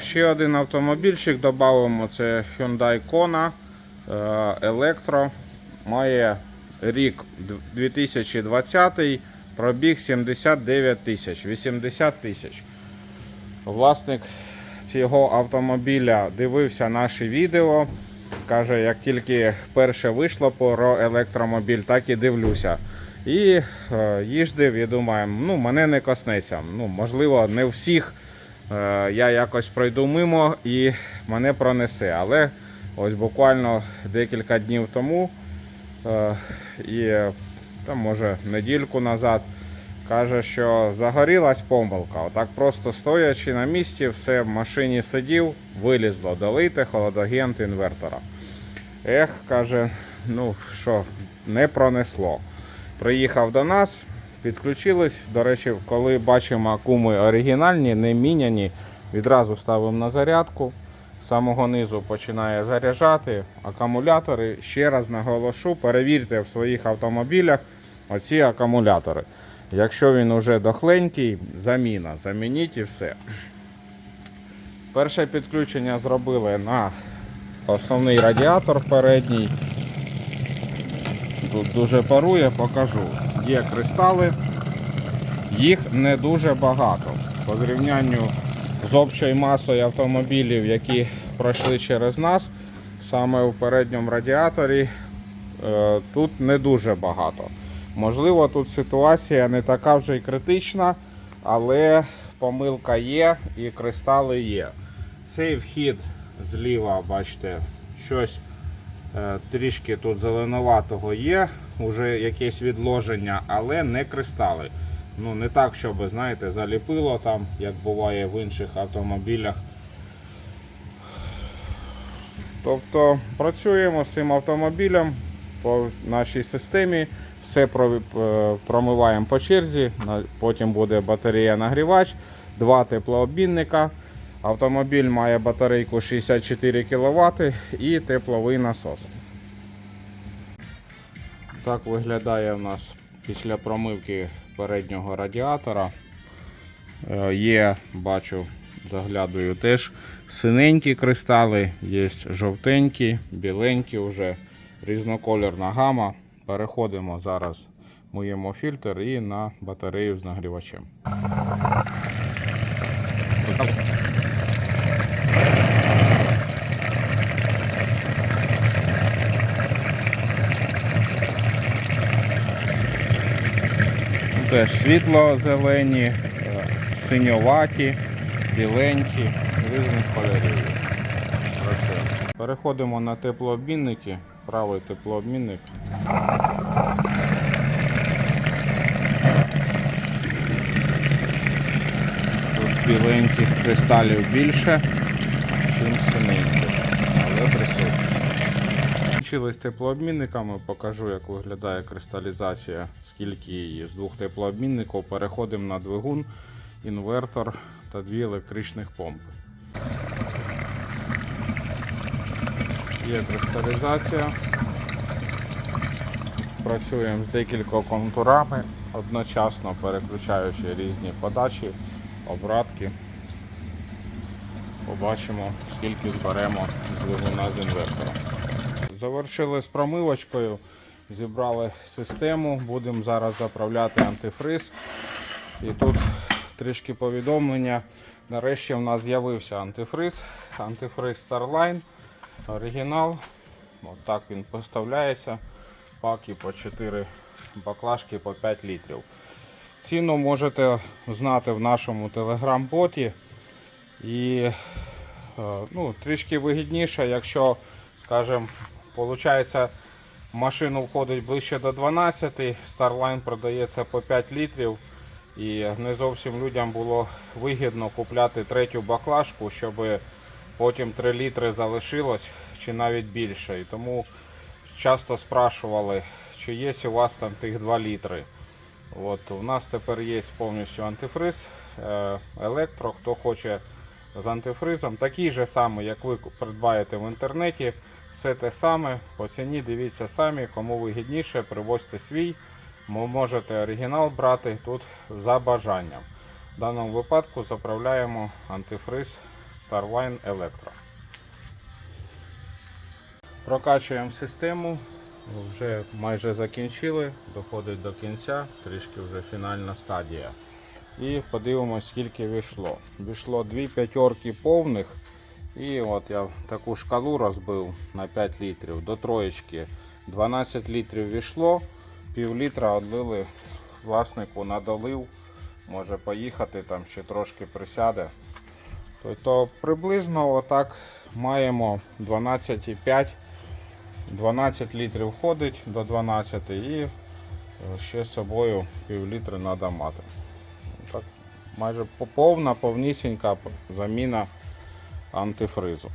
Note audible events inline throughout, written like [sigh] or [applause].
Ще один автомобільчик додамо, це Hyundai Kona е, Електро. Має рік 2020, пробіг 79 тисяч, 80 тисяч. Власник цього автомобіля дивився наші відео. Каже, як тільки перше вийшло про електромобіль, так і дивлюся. І е, їздив і думаю, ну мене не коснеться. Ну, можливо, не всіх е, я якось пройду мимо і мене пронесе. Але ось буквально декілька днів тому е, і е, там, може недільку назад каже, що загорілась помилка. Отак просто стоячи на місці, все в машині сидів, вилізло, долити холодагент інвертора. Ех, каже, ну що, не пронесло. Приїхав до нас, підключились. До речі, коли бачимо акуми оригінальні, не міняні, відразу ставимо на зарядку. З самого низу починає заряджати акумулятори. Ще раз наголошу, перевірте в своїх автомобілях оці акумулятори. Якщо він уже дохленький, заміна. Замініть і все. Перше підключення зробили на основний радіатор передній. Тут дуже парує, покажу. Є кристали, їх не дуже багато. По зрівнянню з общою масою автомобілів, які пройшли через нас, саме в передньому радіаторі е, тут не дуже багато. Можливо, тут ситуація не така вже й критична, але помилка є і кристали є. Цей вхід зліва, бачите, щось е, трішки тут зеленуватого є, уже якесь відложення, але не кристали. Ну, не так, щоб, знаєте, заліпило там, як буває в інших автомобілях. Тобто працюємо з цим автомобілем по нашій системі. Все е, промиваємо по черзі, потім буде батарея нагрівач, два теплообмінника. Автомобіль має батарейку 64 кВт і тепловий насос. Так виглядає у нас після промивки переднього радіатора. Е, Є, бачу, заглядую теж синенькі кристали, є жовтенькі, біленькі вже, різнокольорна гама. Переходимо зараз, миємо фільтр і на батарею з нагрівачем. Теж світло-зелені, е, синьоваті, біленькі, різних кольорів. Переходимо на теплообмінники. Правий теплообмінник. Тут біленьких кристалів більше, Закінчили з теплообмінниками, покажу, як виглядає кристалізація, скільки її з двох теплообмінників. Переходимо на двигун, інвертор та дві електричних помпи. Є кристалізація. Працюємо з декількома контурами, одночасно переключаючи різні подачі, обратки. Побачимо, скільки зберемо з двигуна з інвертора. Завершили з промивочкою, зібрали систему, будемо зараз заправляти антифриз. І тут трішки повідомлення. Нарешті в нас з'явився антифриз. Антифриз Starline. Оригінал. От так він поставляється. Паки по 4 баклажки по 5 літрів. Ціну можете знати в нашому телеграм-боті. І е, ну, трішки вигідніше, якщо, скажімо, виходить, в машину входить ближче до 12, Starline продається по 5 літрів. І не зовсім людям було вигідно купляти третю баклажку, щоб потім 3 літри залишилось чи навіть більше. І тому часто спрашували, чи є у вас там тих 2 літри. От, у нас тепер є повністю антифриз, е, електро, хто хоче з антифризом, такий же самий, як ви придбаєте в інтернеті. Все те саме, по ціні дивіться самі, кому вигідніше, привозьте свій. Ви можете оригінал брати тут за бажанням. В даному випадку заправляємо антифриз Starline Electro. Прокачуємо систему. Вже майже закінчили, доходить до кінця, трішки вже фінальна стадія. І подивимось, скільки війшло. Війшло дві п'ятерки повних. І от я таку шкалу розбив на 5 літрів до троєчки. 12 літрів війшло, пів літра відлили власнику на долив. Може поїхати там ще трошки присяде. То, то приблизно отак маємо 12,5. 12 літрів входить до 12 і е, ще з собою пів літри треба мати. Майже по- повна, повнісінька заміна антифризу.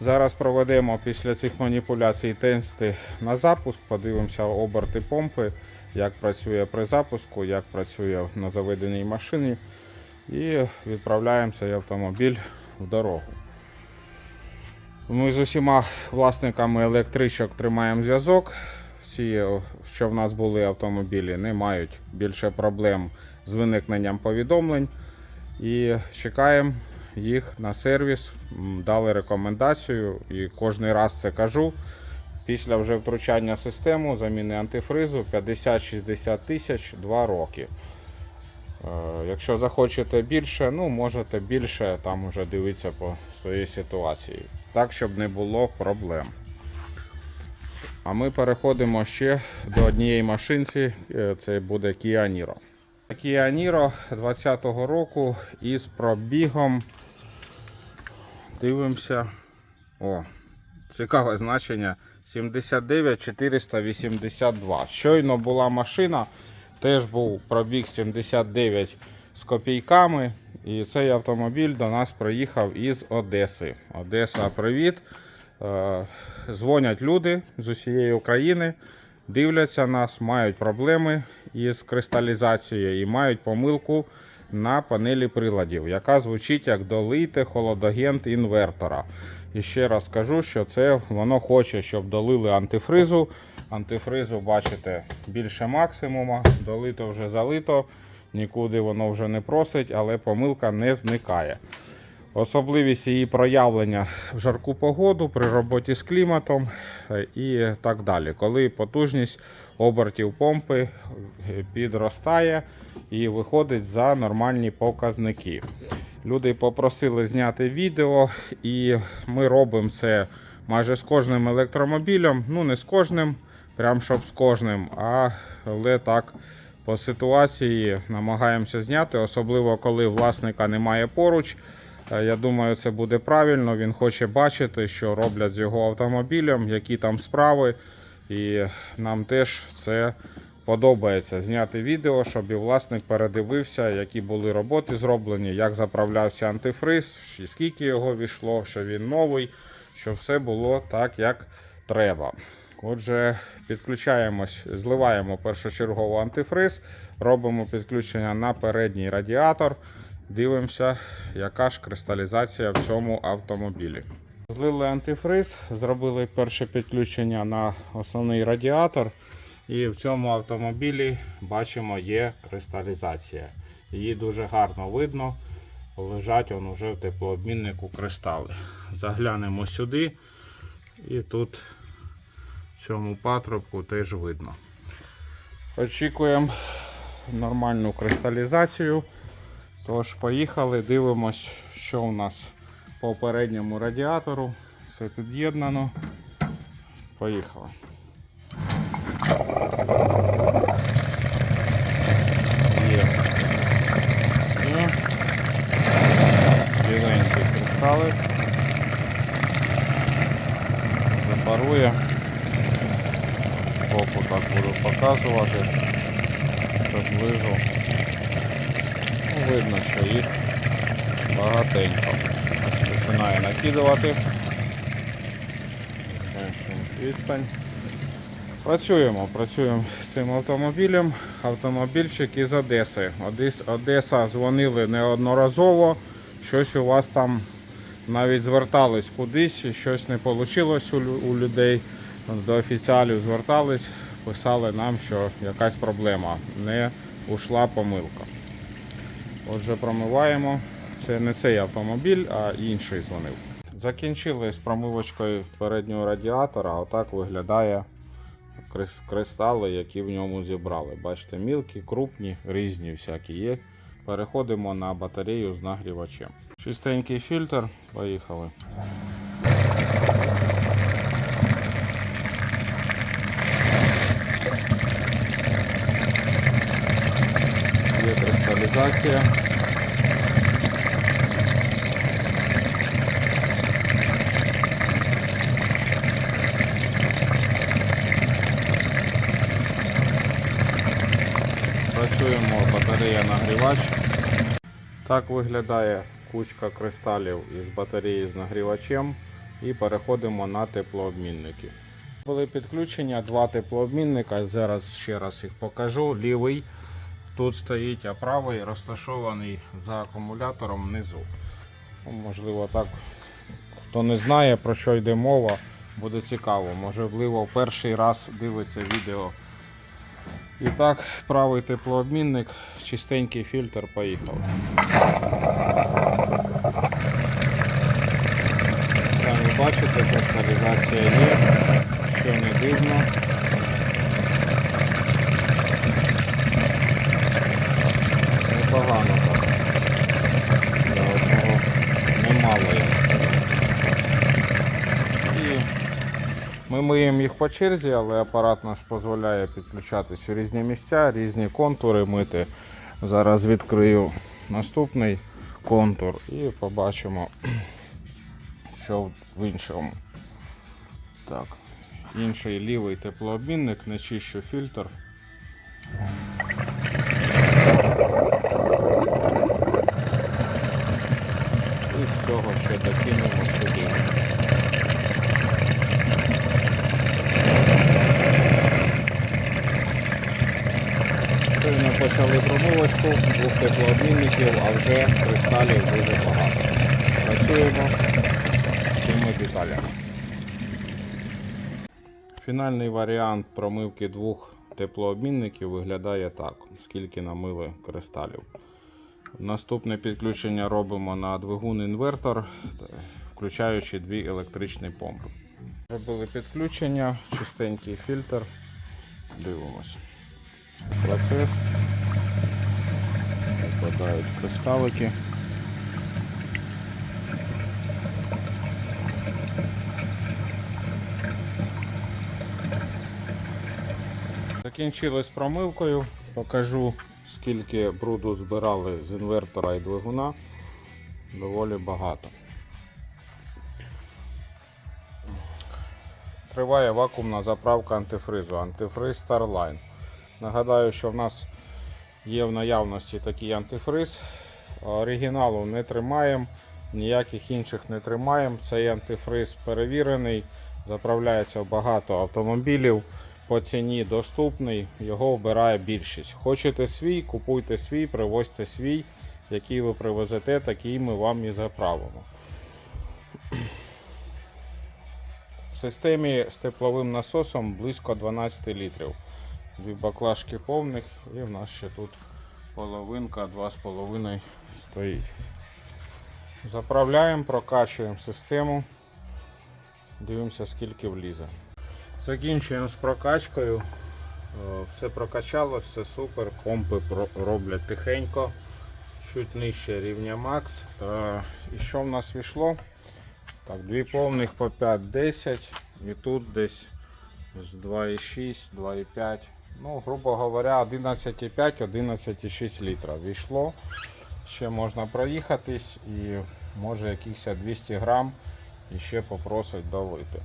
Зараз проведемо після цих маніпуляцій тести на запуск, подивимося оберти помпи, як працює при запуску, як працює на заведеній машині. І відправляємо цей автомобіль в дорогу. Ми з усіма власниками електричок тримаємо зв'язок. Всі, що в нас були автомобілі, не мають більше проблем з виникненням повідомлень. І чекаємо їх на сервіс. Дали рекомендацію і кожен раз це кажу. Після вже втручання систему, заміни антифризу 50-60 тисяч 2 роки. Е, Якщо захочете більше, ну можете більше там уже дивитися по своїй ситуації. Так, щоб не було проблем. А ми переходимо ще до однієї машинці. е, Це буде Kia Niro. Kia Niro 20-го року із пробігом. Дивимося. О, цікаве значення. 79 482. Щойно була машина. Теж був пробіг 79 з копійками. І цей автомобіль до нас приїхав із Одеси. Одеса, привіт. Е, Дзвонять люди з усієї України, дивляться нас, мають проблеми із кристалізацією і мають помилку на панелі приладів, яка звучить як долийте холодагент інвертора. І ще раз скажу, що це воно хоче, щоб долили антифризу. Антифризу, бачите, більше максимума, долито вже залито, нікуди воно вже не просить, але помилка не зникає. Особливість її проявлення в жарку погоду при роботі з кліматом е, і так далі. Коли потужність обертів помпи е, підростає і виходить за нормальні показники. Люди попросили зняти відео, і ми робимо це майже з кожним електромобілем. Ну, не з кожним, прям щоб з кожним, але так по ситуації намагаємося зняти, особливо коли власника немає поруч. Е, Я думаю, це буде правильно. Він хоче бачити, що роблять з його автомобілем, які там справи. І нам теж це подобається зняти відео, щоб і власник передивився, які були роботи зроблені, як заправлявся антифриз, і скільки його війшло, що він новий, що все було так, як треба. Отже, підключаємось, зливаємо першочергово антифриз, робимо підключення на передній радіатор. Дивимося, яка ж кристалізація в цьому автомобілі. Злили антифриз, зробили перше підключення на основний радіатор. І в цьому автомобілі бачимо є кристалізація. Її дуже гарно видно. Лежать он уже в теплообміннику кристали. Заглянемо сюди, і тут в цьому патрубку теж видно. Очікуємо нормальну кристалізацію. Тож, поїхали, дивимось, що у нас по передньому радіатору. Все під'єднано. Поїхали. Є. Є. Біленькі кристали. Запарує. Боку так буду показувати. Приблизу. Видно, що їх багатенько. Починає накидувати. Відстань. Працюємо, працюємо з цим автомобілем. Автомобільчик із Одеси. Одес, Одеса дзвонили неодноразово. Щось у вас там навіть звертались кудись, щось не вийшло у людей. До офіціалів звертались, писали нам, що якась проблема, не ушла помилка. Отже, промиваємо Це не цей автомобіль, а інший дзвонив. Закінчили з промивочкою переднього радіатора. Отак виглядає кристали, які в ньому зібрали. Бачите, мілкі, крупні, різні всякі є. Переходимо на батарею з нагрівачем. Чистенький фільтр, поїхали. Є кристалізація. Працюємо батарея нагрівач. Так виглядає кучка кристалів із батареї з нагрівачем і переходимо на теплообмінники. Були підключення два теплообмінника. Зараз ще раз їх покажу. Лівий тут стоїть, а правий розташований за акумулятором внизу. Ну, Можливо, так. Хто не знає про що йде мова, буде цікаво. Можливо, перший раз дивиться відео. І так, правий теплообмінник, чистенький фільтр, поїхав. Самі бачите, кристалізація є, що не дивно. Непогано так. Для одного немало є. І ми миємо їх по черзі, але апарат наш дозволяє підключатись у різні місця, різні контури мити. Зараз відкрию наступний контур і побачимо, [clears throat] що в іншому. Так, інший лівий теплообмінник, не чищу фільтр. І з цього ще докинемо сюди. Щойно почали двох теплообмінників, а вже кристалів дуже багато. Працюємо цими деталями. Фінальний варіант промивки двох теплообмінників виглядає так, скільки намили кристалів. Наступне підключення робимо на двигун інвертор, включаючи дві електричні помпи. Робили підключення, чистенький фільтр. Дивимося процес. Випадають кристалики. Закінчили з промивкою. Покажу, скільки бруду збирали з інвертора і двигуна. Доволі багато. Триває вакуумна заправка антифризу. Антифриз Starline. Нагадаю, що в нас є в наявності такий антифриз. Оригіналу не тримаємо, ніяких інших не тримаємо. Цей антифриз перевірений, заправляється в багато автомобілів. По ціні доступний, його обирає більшість. Хочете свій, купуйте свій, привозьте свій, який ви привезете, такий ми вам і заправимо. В системі з тепловим насосом близько 12 літрів. Дві баклажки повних і в нас ще тут половинка 2,5 стоїть. Заправляємо, прокачуємо систему. Дивимося скільки влізе. Закінчуємо з прокачкою. Е, Все прокачало, все супер. Помпи роблять тихенько, чуть нижче рівня Max. Е, І що в нас вийшло? Так, дві повних по 5-10 і тут десь з 2,6, 2,5. Ну, грубо говоря, 11,5, 11,6 літра війшло. Ще можна проїхатись і може якихось 200 грам і ще попросить долити.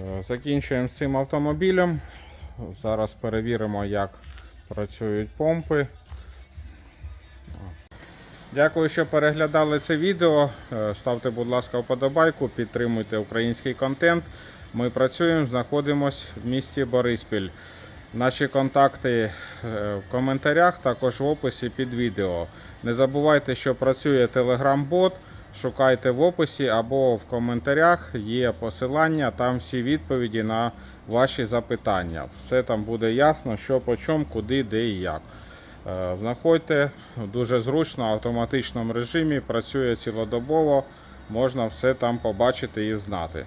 Е, Закінчуємо з цим автомобілем. Зараз перевіримо, як працюють помпи. Дякую, що переглядали це відео. Е, Ставте, будь ласка, вподобайку, підтримуйте український контент. Ми працюємо, знаходимося в місті Бориспіль. Наші контакти е, в коментарях, також в описі під відео. Не забувайте, що працює Telegram-бот. Шукайте в описі або в коментарях є посилання, там всі відповіді на ваші запитання. Все там буде ясно, що по чому, куди, де і як. Е, Знаходьте дуже зручно, в автоматичному режимі, працює цілодобово, можна все там побачити і знати.